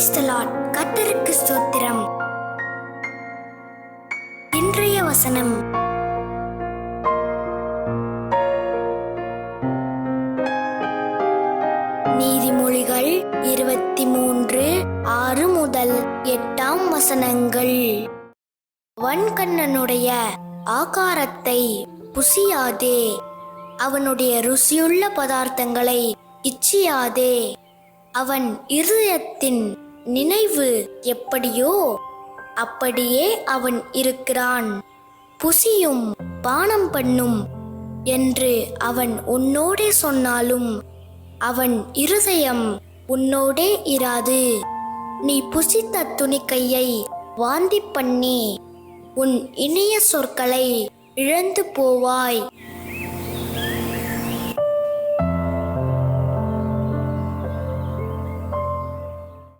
கத்தருக்கு ஸ்தோத்திரம். இன்றைய வசனம். நீதிமொழிகள் இருபத்தி மூன்று ஆறு முதல் எட்டாம் வசனங்கள். வன்கண்ணனுடைய ஆகாரத்தை புசியாதே. அவனுடைய ருசியுள்ள பதார்த்தங்களை இச்சியாதே. அவன் இருதயத்தின் நினைவு எப்படியோ அப்படியே அவன் இருக்கிறான். புசியும் பானம் பண்ணும் என்று அவன் உன்னோடே சொன்னாலும் அவன் இருதயம் உன்னோடே இராது. நீ புசித்த துணிக்கையை வாந்தி பண்ணி உன் இனிய சொற்களை இழந்து போவாய்.